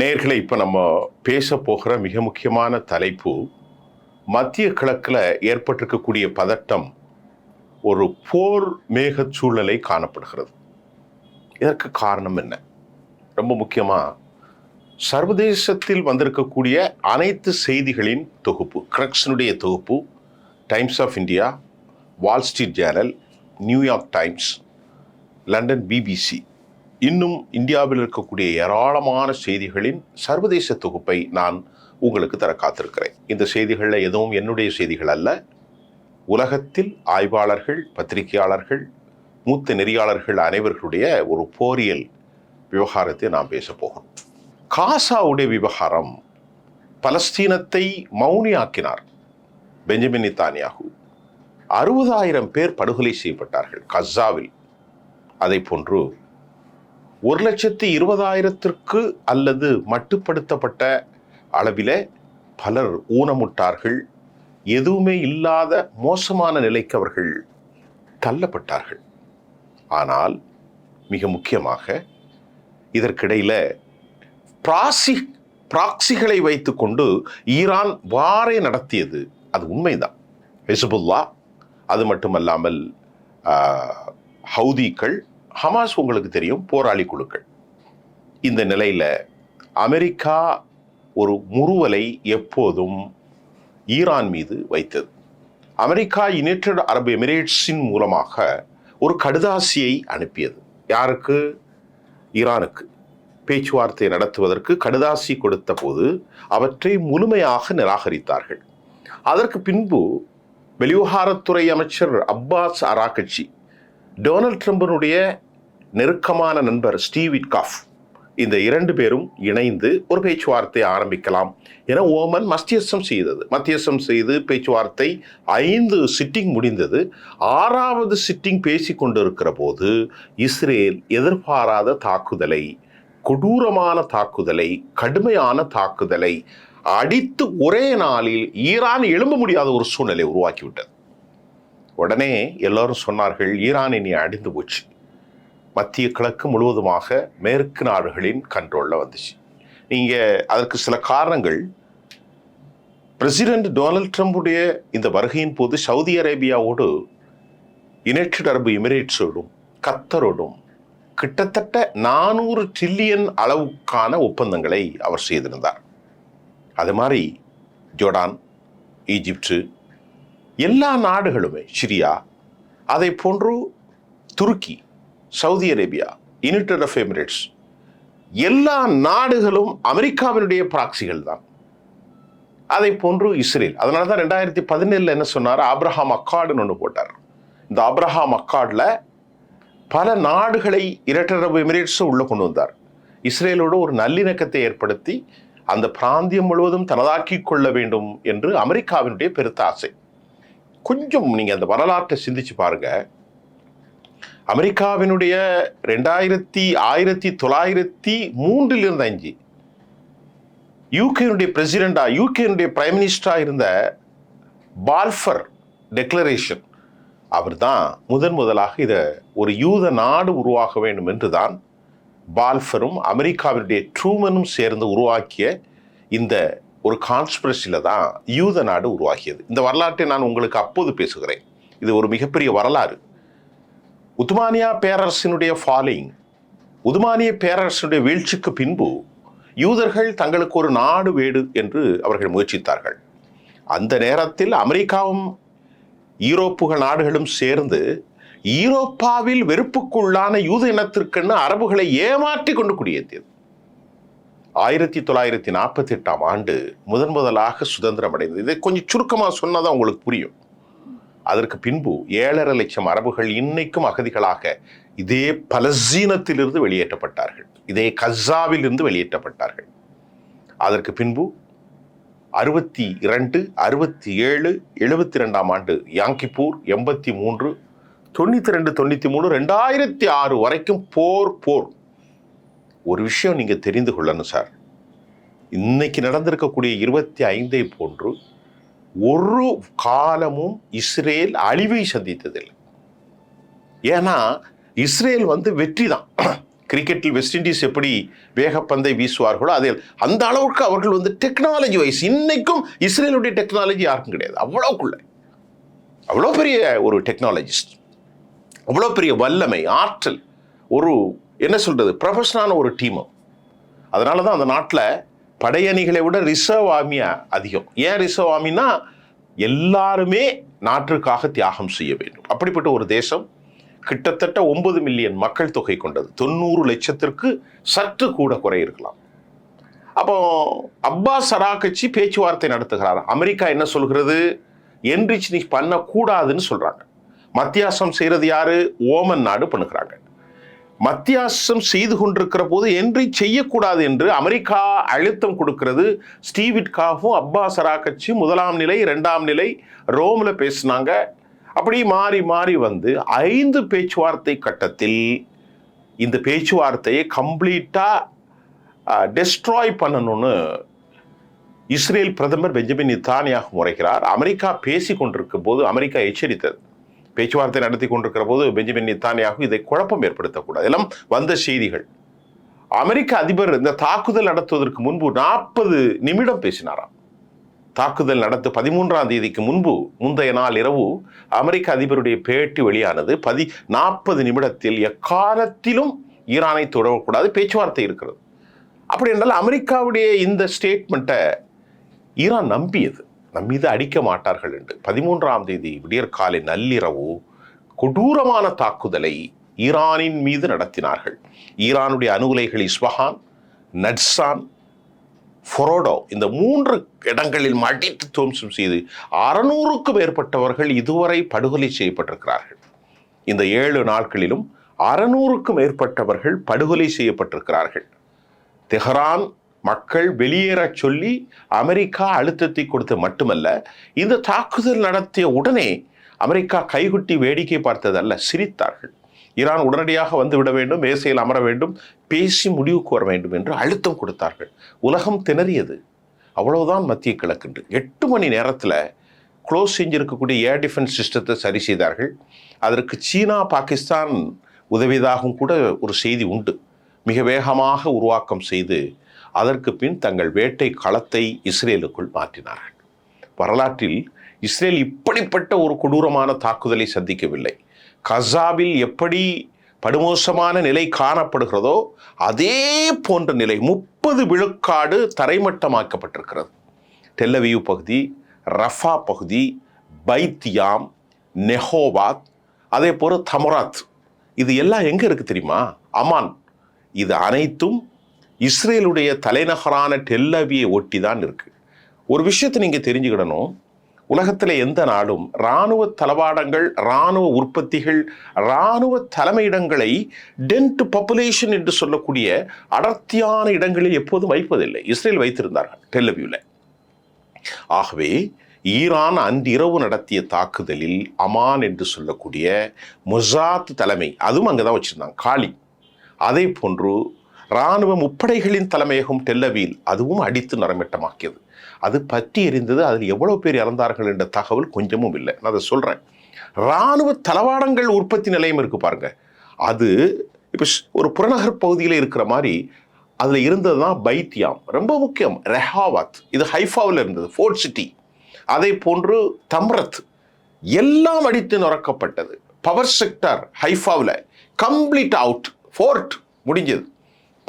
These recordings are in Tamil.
நேர்களை இப்போ நம்ம பேச போகிற மிக முக்கியமான தலைப்பு மத்திய கிழக்கில் ஏற்பட்டிருக்கக்கூடிய பதட்டம் ஒரு போர் மேகச் சூழலை காணப்படுகிறது. இதற்கு காரணம் என்ன? ரொம்ப முக்கியமாக சர்வதேசத்தில் வந்திருக்கக்கூடிய அனைத்து செய்திகளின் தொகுப்பு கிரக்ஸனுடைய தொகுப்பு Times of India Wall Street Journal New York Times London BBC இன்னும் இந்தியாவில் இருக்கக்கூடிய ஏராளமான செய்திகளின் சர்வதேச தொகுப்பை நான் உங்களுக்கு தர காத்திருக்கிறேன். இந்த செய்திகளில் எதுவும் என்னுடைய செய்திகள் அல்ல. உலகத்தில் ஆய்வாளர்கள் பத்திரிகையாளர்கள் மூத்த நெறியாளர்கள் அனைவர்களுடைய ஒரு போரியல் விவகாரத்தை நாம் பேச போகிறோம். காசாவுடைய விவகாரம் பலஸ்தீனத்தை மௌனியாக்கினார் பெஞ்சமின் நித்தானியாகு. அறுபதாயிரம் பேர் படுகொலை செய்யப்பட்டார்கள் கஸாவில் அதை போன்று ஒரு லட்சத்தி இருபதாயிரத்திற்கு அல்லது மட்டுப்படுத்தப்பட்ட அளவில் பலர் ஊனமுட்டார்கள் எதுவுமே இல்லாத மோசமான நிலைக்கு அவர்கள் தள்ளப்பட்டார்கள். ஆனால் மிக முக்கியமாக இதற்கிடையில் பிராசி பிராக்சிகளை வைத்துக்கொண்டு ஈரான் வாரை நடத்தியது. அது உண்மைதான். ஹெசுபுல்லா அது மட்டுமல்லாமல் ஆஹ், ஹவுதிகள் ஹமாஸ் உங்களுக்கு தெரியும் போராளி குழுக்கள். இந்த நிலையில் அமெரிக்கா ஒரு முறுவலை எப்போதும் ஈரான் மீது வைத்தது. அமெரிக்கா யுனைடெட் அரபு எமிரேட்ஸின் மூலமாக ஒரு கடுதாசியை அனுப்பியது. யாருக்கு? ஈரானுக்கு. பேச்சுவார்த்தை நடத்துவதற்கு கடுதாசி கொடுத்த போது அவற்றை முழுமையாக நிராகரித்தார்கள். அதற்கு பின்பு வெளிவிவகாரத்துறை அமைச்சர் அப்பாஸ் அராக்கட்சி டொனால்ட் ட்ரம்பினுடைய நெருக்கமான நண்பர் ஸ்டீவ் விட்காஃப். இந்த இரண்டு பேரும் இணைந்து ஒரு பேச்சுவார்த்தை ஆரம்பிக்கலாம் என ஓமன் மத்தியஸ்தம் செய்தது. மத்தியஸ்தம் செய்து பேச்சுவார்த்தை ஐந்து சிட்டிங் முடிந்தது. ஆறாவது சிட்டிங் பேசி கொண்டிருக்கிற போது இஸ்ரேல் எதிர்பாராத தாக்குதலை கொடூரமான தாக்குதலை கடுமையான தாக்குதலை அடித்து ஒரே நாளில் ஈரான் எழும்ப முடியாத ஒரு சூழ்நிலை உருவாக்கிவிட்டது. உடனே எல்லோரும் சொன்னார்கள் ஈரான் இனி அடிந்து போச்சு. மத்திய கிழக்கு முழுவதுமாக மேற்கு நாடுகளின் கண்ட்ரோலில் வந்துச்சு. நீங்கள் அதற்கு சில காரணங்கள். பிரசிடென்ட் டொனால்ட் ட்ரம்புடைய இந்த வருகையின் போது சவுதி அரேபியாவோடு யுனைடெட் அரபு எமிரேட்ஸோடும் கத்தரோடும் கிட்டத்தட்ட நானூறு ட்ரில்லியன் அளவுக்கான ஒப்பந்தங்களை அவர் செய்திருந்தார். அது மாதிரி ஜோர்டான் ஈஜிப்டு எல்லா நாடுகளுமே சிரியா அதை போன்று துருக்கி Saudi Arabia United of Emirates எல்லா நாடுகளும் அமெரிக்காவினுடைய பிராக்சிகள் தான். அதை போன்று இஸ்ரேல். அதனால தான் ரெண்டாயிரத்தி பதினேழில் என்ன சொன்னார்? ஆப்ரஹாம் அக்காடுன்னு ஒன்று போட்டார். இந்த ஆப்ரஹாம் அக்காடில் பல நாடுகளை யுனைடெட் அரபு எமிரேட்ஸும் உள்ளே கொண்டு வந்தார். இஸ்ரேலோடு ஒரு நல்லிணக்கத்தை ஏற்படுத்தி அந்த பிராந்தியம் முழுவதும் தனதாக்கி கொள்ள வேண்டும் என்று அமெரிக்காவினுடைய பெருத்த ஆசை. கொஞ்சம் நீங்கள் அந்த வரலாற்றை சிந்திச்சு பாருங்க. அமெரிக்காவினுடைய ரெண்டாயிரத்தி ஆயிரத்தி தொள்ளாயிரத்தி மூன்றில் இருந்த அஞ்சு. யூகேனுடைய பிரசிடெண்டா யூகேனுடைய பிரைம் மினிஸ்டரா இருந்த பால்ஃபர் டெக்ளரேஷன் அவர் தான் முதன் முதலாக இதை ஒரு யூத நாடு உருவாக வேண்டும் என்று தான் பால்ஃபரும் அமெரிக்காவினுடைய ட்ரூமனும் சேர்ந்து உருவாக்கிய இந்த ஒரு கான்ஸ்பிரசியில் தான் யூத நாடு உருவாகியது. இந்த வரலாற்றை நான் உங்களுக்கு அப்போது பேசுகிறேன். இது ஒரு மிகப்பெரிய வரலாறு. உதுமானியா பேரரசினுடைய ஃபாலிங் உதுமானிய பேரரசினுடைய வீழ்ச்சிக்கு பின்பு யூதர்கள் தங்களுக்கு ஒரு நாடு வேடு என்று அவர்கள் முயற்சித்தார்கள். அந்த நேரத்தில் அமெரிக்காவும் ஈரோப்புகள் நாடுகளும் சேர்ந்து ஈரோப்பாவில் வெறுப்புக்குள்ளான யூத இனத்திற்கென்னு அரபுகளை ஏமாற்றி கொண்டு குடியேற்றியது. ஆயிரத்தி தொள்ளாயிரத்தி நாற்பத்தி எட்டாம் ஆண்டு முதன் முதலாக சுதந்திரம் அடைந்தது. இதை கொஞ்சம் சுருக்கமாக சொன்னதான் உங்களுக்கு புரியும். அதற்கு பின்பு ஏழரை லட்சம் அரபுகள் இன்னைக்கும் அகதிகளாக இதே பலசீனத்திலிருந்து வெளியேற்றப்பட்டார்கள். இதே கஸாவில் வெளியேற்றப்பட்டார்கள். அதற்கு பின்பு அறுபத்தி இரண்டு அறுபத்தி ஏழு எழுபத்தி ரெண்டாம் ஆண்டு யாங்கிப்பூர் எண்பத்தி மூன்று தொண்ணூற்றி ரெண்டு தொண்ணூற்றி மூணு ரெண்டாயிரத்தி ஆறு வரைக்கும் போர் போர். ஒரு விஷயம் நீங்கள் தெரிந்து கொள்ளணும் சார். இன்னைக்கு நடந்திருக்கக்கூடிய இருபத்தி ஐந்தை போன்று ஒரு காலமும் இஸ்ரேல் அழிவை சந்தித்ததில்லை. ஏன்னா இஸ்ரேல் வந்து வெற்றி தான். கிரிக்கெட்டில் வெஸ்ட் இண்டீஸ் எப்படி வேகப்பந்தை வீசுவார்களோ அதில் அந்த அளவுக்கு அவர்கள் வந்து டெக்னாலஜி வைஸ் இன்னைக்கும் இஸ்ரேலுடைய டெக்னாலஜி யாருக்கும் கிடையாது. அவ்வளோக்குள்ள அவ்வளோ பெரிய ஒரு டெக்னாலஜிஸ்ட். அவ்வளோ பெரிய வல்லமை ஆற்றல் ஒரு என்ன சொல்கிறது ப்ரொஃபஷனான ஒரு டீமு அதனால தான் அந்த நாட்டில் படையணிகளை விட ரிசர்வ் ஆர்மியாக அதிகம். ஏன் ரிசர்வ் ஆர்மின்னா எல்லாருமே நாட்டிற்காக தியாகம் செய்ய வேண்டும். அப்படிப்பட்ட ஒரு தேசம் கிட்டத்தட்ட ஒன்பது மில்லியன் மக்கள் தொகை கொண்டது. தொண்ணூறு லட்சத்திற்கு சற்று கூட குறை இருக்கலாம். அப்போ சரா கட்சி பேச்சுவார்த்தை நடத்துகிறார். அமெரிக்கா என்ன சொல்கிறது? என்ரிச் நீ பண்ணக்கூடாதுன்னு சொல்கிறாங்க மத்தியாசம் செய்கிறது யார்? ஓமன் நாடு பண்ணுகிறாங்க. மத்தியாசம் செய்து கொண்டிருக்கிற போது என்றி செய்யக்கூடாது என்று அமெரிக்கா அழுத்தம் கொடுக்கிறது. ஸ்டீவிட்காவும் அப்பாஸ் சராக்கச்சி முதலாம் நிலை இரண்டாம் நிலை ரோமில் பேசினாங்க. அப்படி மாறி மாறி வந்து ஐந்து பேச்சுவார்த்தை கட்டத்தில் இந்த பேச்சுவார்த்தையை கம்ப்ளீட்டாக டெஸ்ட்ராய் பண்ணணும்னு இஸ்ரேல் பிரதமர் பெஞ்சமின் நித்தானியாக முறைகிறார். அமெரிக்கா பேசி கொண்டிருக்கும் போது அமெரிக்கா எச்சரித்தது. பேச்சுவார்த்தை நடத்தி கொண்டிருக்கிற போது பெஞ்சமின் நித்தானியாக இதை குழப்பம் ஏற்படுத்தக்கூடாது. எல்லாம் வந்த செய்திகள். அமெரிக்க அதிபர் இந்த தாக்குதல் நடத்துவதற்கு முன்பு நாற்பது நிமிடம் பேசினாராம். தாக்குதல் நடத்த பதிமூன்றாம் தேதிக்கு முன்பு முந்தைய நாள் இரவு அமெரிக்க அதிபருடைய பேட்டி வெளியானது பதி நாற்பது நிமிடத்தில் எக்காலத்திலும் ஈரானை தொடரக்கூடாது பேச்சுவார்த்தை இருக்கிறது. அப்படி என்றால் அமெரிக்காவுடைய இந்த ஸ்டேட்மெண்ட்டை ஈரான் நம்பியது. நம் மீது அடிக்க மாட்டார்கள் என்று. பதிமூன்றாம் தேதி விடியற்காலை நள்ளிரவு கொடூரமான தாக்குதலை ஈரானின் மீது நடத்தினார்கள். ஈரானுடைய அணு இஸ்வஹான் நட்ஸான் ஃபொரோடோ இந்த மூன்று இடங்களில் மடித்து துவம்சம் செய்து அறநூறுக்கும் மேற்பட்டவர்கள் இதுவரை படுகொலை செய்யப்பட்டிருக்கிறார்கள். இந்த ஏழு நாட்களிலும் அறநூறுக்கும் மேற்பட்டவர்கள் படுகொலை செய்யப்பட்டிருக்கிறார்கள். தெஹரான் மக்கள் வெளியேறச் சொல்லி அமெரிக்கா அழுத்தத்தை கொடுத்து மட்டுமல்ல இந்த தாக்குதல் நடத்திய உடனே அமெரிக்கா கைகுட்டி வேடிக்கை பார்த்ததல்ல சிரித்தார்கள். ஈரான் உடனடியாக வந்து விட வேண்டும் மேசையில் அமர வேண்டும் பேசி முடிவுக்கு வர வேண்டும் என்று அழுத்தம் கொடுத்தார்கள். உலகம் திணறியது. அவ்வளவுதான் மத்திய கிழக்குண்டு எட்டு மணி நேரத்தில் க்ளோஸ் செஞ்சிருக்கக்கூடிய ஏர் டிஃபென்ஸ் சிஸ்டத்தை சரி செய்தார்கள். அதற்கு சீனா பாகிஸ்தான் உதவியதாகவும் கூட ஒரு செய்தி உண்டு. மிக வேகமாக உருவாக்கம் செய்து அதற்கு பின் தங்கள் வேட்டை களத்தை இஸ்ரேலுக்குள் மாற்றினார்கள். வரலாற்றில் இஸ்ரேல் இப்படிப்பட்ட ஒரு கொடூரமான தாக்குதலை சந்திக்கவில்லை. கசாபில் எப்படி படுமோசமான நிலை காணப்படுகிறதோ அதே போன்ற நிலை முப்பது விழுக்காடு தரைமட்டமாக்கப்பட்டிருக்கிறது. டெல்லவியூ பகுதி ரஃபா பகுதி பைத்தியாம் நெஹோவாத் அதே போல் தமராத். இது எல்லாம் எங்கே இருக்குது தெரியுமா? அமான். இது அனைத்தும் இஸ்ரேலுடைய தலைநகரான டெல்லவியை ஒட்டி தான் இருக்குது ஒரு விஷயத்தை நீங்கள் தெரிஞ்சுக்கிடணும். உலகத்தில் எந்த நாடும் இராணுவ தளவாடங்கள் இராணுவ உற்பத்திகள் இராணுவ தலைமையிடங்களை டென்ட் பாப்புலேஷன் என்று சொல்லக்கூடிய அடர்த்தியான இடங்களில் எப்போதும் வைப்பதில்லை. இஸ்ரேல் வைத்திருந்தார்கள் டெல்லவியூவில் ஆகவே ஈரான் அன்றிரவு நடத்திய தாக்குதலில் அமான் என்று சொல்லக்கூடிய மொசாத் தலைமை அதுவும் அங்கே தான் வச்சுருந்தாங்க காலி. அதே போன்று இராணுவ முப்படைகளின் தலைமையகம் டெல்லவியில் அதுவும் அடித்து நரமிட்டமாக்கியது அது பற்றி எரிந்தது அதில் எவ்வளோ பேர் இறந்தார்கள் என்ற தகவல் கொஞ்சமும் இல்லை. நான் அதை சொல்கிறேன் இராணுவ தளவாடங்கள் உற்பத்தி நிலையம் இருக்கு பாருங்க. அது இப்போ ஒரு புறநகர் பகுதியில் இருக்கிற மாதிரி அதில் இருந்தது தான் பைத்தியாம். ரொம்ப முக்கியம். ரெஹாவாத். இது ஹைஃபாவில் இருந்தது ஃபோர்ட் சிட்டி. அதே போன்று தம்ரத். எல்லாம் அடித்து நுறக்கப்பட்டது. Power sector ஹைஃபாவில். Complete out. Fort முடிஞ்சது.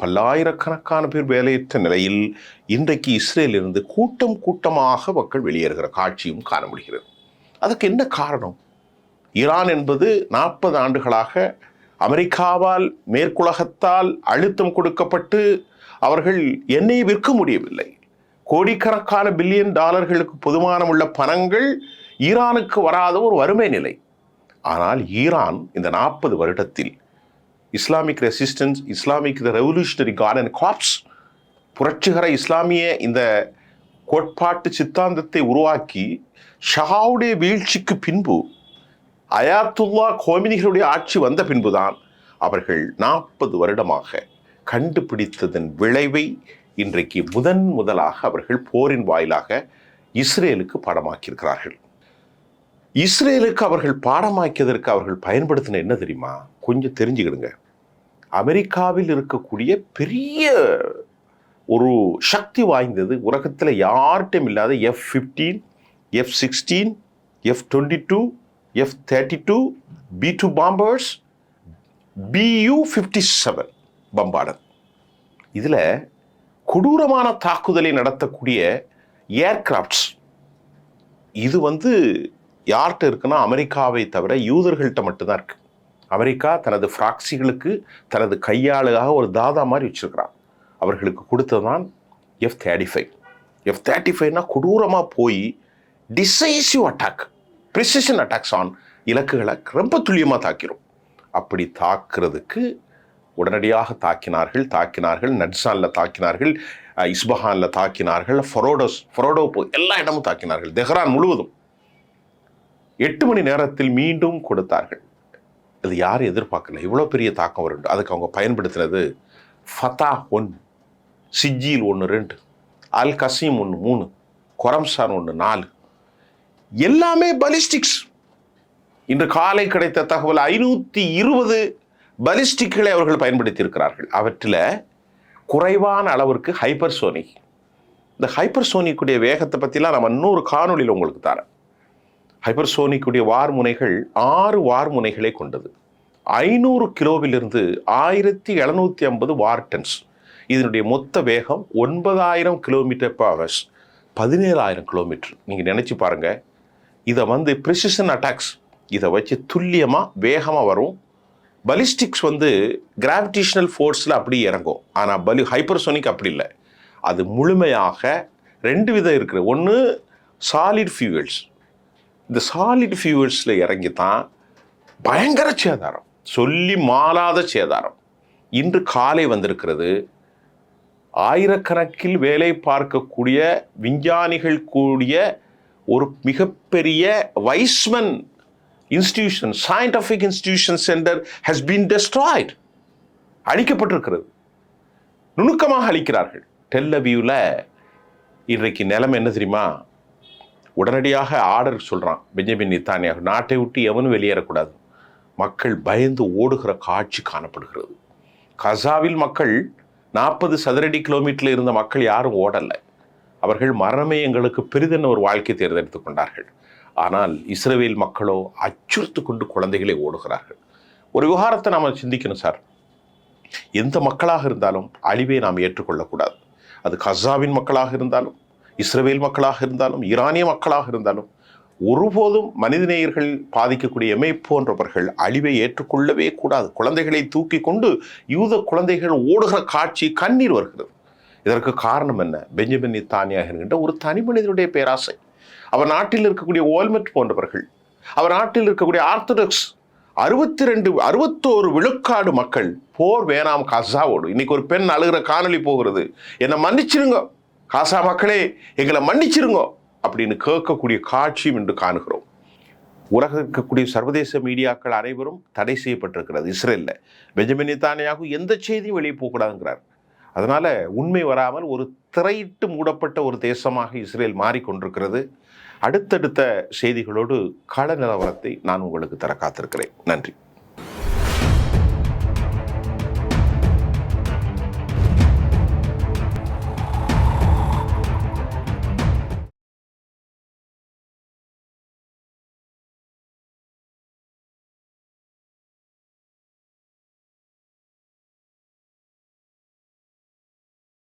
பல்லாயிரக்கணக்கான பேர் வேலையற்ற நிலையில் இன்றைக்கு இஸ்ரேலிருந்து கூட்டம் கூட்டமாக மக்கள் வெளியேறுகிற காட்சியும் காண முடிகிறது அதுக்கு என்ன காரணம்? ஈரான் என்பது நாற்பது ஆண்டுகளாக அமெரிக்காவால் மேற்குலகத்தால் அழுத்தம் கொடுக்கப்பட்டு அவர்கள் எண்ணெயை விற்க முடியவில்லை. கோடிக்கணக்கான பில்லியன் டாலர்களுக்கு பொதுமானம் உள்ள பணங்கள் ஈரானுக்கு வராத ஒரு வறுமை நிலை. ஆனால் ஈரான் இந்த நாற்பது வருடத்தில் Islamic resistance Islamic the revolutionary and corps புரட்சிகர இஸ்லாமிய இந்த கோட்பாட்டு சித்தாந்தத்தை உருவாக்கி ஷஹாவுடைய வீழ்ச்சிக்கு பின்பு அயாத்துல்லா கோமினிகளுடைய ஆட்சி வந்த பின்புதான் அவர்கள் நாற்பது வருடமாக கண்டுபிடித்ததன் விளைவை இன்றைக்கு முதன் முதலாக அவர்கள் போரின் வாயிலாக இஸ்ரேலுக்கு பாடமாக்கியிருக்கிறார்கள். இஸ்ரேலுக்கு அவர்கள் பாடமாக்கியதற்கு அவர்கள் பயன்படுத்தின என்ன தெரியுமா? கொஞ்சம் தெரிஞ்சுக்கிடுங்க. அமெரிக்காவில் இருக்கக்கூடிய பெரிய ஒரு சக்தி வாய்ந்தது. உலகத்தில் யார்கிட்டையும் இல்லாத F fifteen F sixteen F twenty two F thirty two B two bombers பியூ ஃபிஃப்டி செவன் பம்பார்டர் இதில் கொடூரமான தாக்குதலை நடத்தக்கூடிய ஏர்கிராஃப்ட்ஸ் இது வந்து யார்கிட்ட இருக்குன்னா அமெரிக்காவை தவிர யூதர்கள்ட்ட மட்டும்தான் இருக்குது அமெரிக்கா தனது ஃப்ராக்சிகளுக்கு தனது கையாளுகாக ஒரு தாதா மாதிரி வச்சுருக்கிறான். அவர்களுக்கு கொடுத்ததுதான் F thirty five F thirty ஃபைவ்னா கொடூரமாக போய் decisive attack precision attacks on இலக்குகளை ரொம்ப துல்லியமாக தாக்கிறோம் அப்படி தாக்குறதுக்கு உடனடியாக தாக்கினார்கள் தாக்கினார்கள் நட்ஸானில் தாக்கினார்கள் இஸ்பஹானில் தாக்கினார்கள் ஃபரோடோஸ் ஃபரோடோ எல்லா இடமும் தாக்கினார்கள். தெஹ்ரான் முழுவதும். எட்டு மணி நேரத்தில் மீண்டும் கொடுத்தார்கள். இது யாரும் எதிர்பார்க்கல இவ்வளோ பெரிய தாக்கம் வரும் அதுக்கு அவங்க பயன்படுத்தினது ஃபத்தா ஒன்று சிஜியில் ஒன்று ரெண்டு அல் கசீம் ஒன்று மூணு கொரம்சான் ஒன்று நாலு. எல்லாமே பலிஸ்டிக்ஸ் இன்று காலை கிடைத்த தகவல் ஐநூற்றி இருபது பலிஸ்டிக்களை அவர்கள் பயன்படுத்தி இருக்கிறார்கள் அவற்றில் குறைவான அளவிற்கு ஹைப்பர்சோனிக் இந்த ஹைப்பர்சோனிக்குடைய வேகத்தை பற்றிலாம் நம்ம இன்னொரு காணொளியில் உங்களுக்கு தரேன். ஹைப்பர்சோனிக்குடைய வார்முனைகள் ஆறு வார்முனைகளை கொண்டது. ஐநூறு கிலோவிலிருந்து ஆயிரத்தி எழுநூற்றி ஐம்பது வார்டன்ஸ் இதனுடைய மொத்த வேகம் ஒன்பதாயிரம் கிலோமீட்டர் பர் ஹவர்ஸ் பதினேழாயிரம் கிலோமீட்டர். நீங்கள் நினச்சி பாருங்கள் இதை வந்து ப்ரிசிஷன் அட்டாக்ஸ் இதை வச்சு துல்லியமாக வேகமாக வரும். பலிஸ்டிக்ஸ் வந்து கிராவிடேஷனல் ஃபோர்ஸில் அப்படி இறங்கும். ஆனால் பலி ஹைப்பர்சோனிக் அப்படி இல்லை. அது முழுமையாக ரெண்டு விதம் இருக்குது. ஒன்று சாலிட் ஃபியூவல்ஸ் இந்த சாலிட் ஃபியூவல்ஸில் இறங்கி தான் பயங்கர சேதாரம். சொல்லி மாறாத சேதாரம். இன்று காலை வந்திருக்கிறது. ஆயிரக்கணக்கில் வேலை பார்க்கக்கூடிய விஞ்ஞானிகள் கூடிய ஒரு மிகப்பெரிய Weizmann institution scientific institution centre has been destroyed அழிக்கப்பட்டிருக்கிறது. நுணுக்கமாக அழிக்கிறார்கள். டெல்லவியூவில் இன்றைக்கு நிலம் என்ன தெரியுமா? உடனடியாக ஆர்டர் சொல்கிறான் பெஞ்சமின் நித்தானியாக. நாட்டை விட்டு எவனும் வெளியேறக்கூடாது. மக்கள் பயந்து ஓடுகிற காட்சி காணப்படுகிறது. கசாவில் மக்கள் நாற்பது சதுரடி கிலோமீட்டரில் இருந்த மக்கள் யாரும் ஓடலை. அவர்கள் மரணமே எங்களுக்கு பெரிதென்ன ஒரு வாழ்க்கை தேர்ந்தெடுத்து கொண்டார்கள். ஆனால் இஸ்ரவேல் மக்களோ அச்சுறுத்து கொண்டு குழந்தைகளை ஓடுகிறார்கள். ஒரு விவகாரத்தை நாம் சிந்திக்கணும் சார். எந்த மக்களாக இருந்தாலும் அழிவை நாம் ஏற்றுக்கொள்ளக்கூடாது. அது கசாவின் மக்களாக இருந்தாலும் இஸ்ரேல் மக்களாக இருந்தாலும் ஈரானிய மக்களாக இருந்தாலும் ஒருபோதும் மனிதநேயர்கள் பாதிக்கக்கூடிய எமை போன்றவர்கள் அழிவை ஏற்றுக்கொள்ளவே கூடாது. குழந்தைகளை தூக்கி கொண்டு யூத குழந்தைகள் ஓடுகிற காட்சி கண்ணீர் வருகிறது. இதற்கு காரணம் என்ன? பெஞ்சமின் தானியாக என்கின்ற ஒரு தனி மனிதனுடைய பேராசை. அவர் நாட்டில் இருக்கக்கூடிய ஓல்மெட் போன்றவர்கள் அவர் நாட்டில் இருக்கக்கூடிய ஆர்த்தடாக்ஸ் அறுபத்தி ரெண்டு அறுபத்தோரு விழுக்காடு மக்கள் போர் வேணாம் கசாவோடு. இன்னைக்கு ஒரு பெண் அழுகிற காணொலி போகிறது. என்னை மன்னிச்சிருங்க. காசா மக்களே எங்களை மன்னிச்சிருங்க அப்படின்னு கேட்கக்கூடிய காட்சியும் இன்று காணுகிறோம். உலகம் இருக்கக்கூடிய சர்வதேச மீடியாக்கள் அனைவரும் தடை செய்யப்பட்டிருக்கிறது இஸ்ரேலில். பெஞ்சமின் நித்தானியாகு எந்த செய்தியும் வெளியே போகக்கூடாதுங்கிறார். அதனால் உண்மை வராமல் ஒரு திரையிட்டு மூடப்பட்ட ஒரு தேசமாக இஸ்ரேல் மாறிக்கொண்டிருக்கிறது. அடுத்தடுத்த செய்திகளோடு கள நிலவரத்தை நான் உங்களுக்கு தர காத்திருக்கிறேன். நன்றி.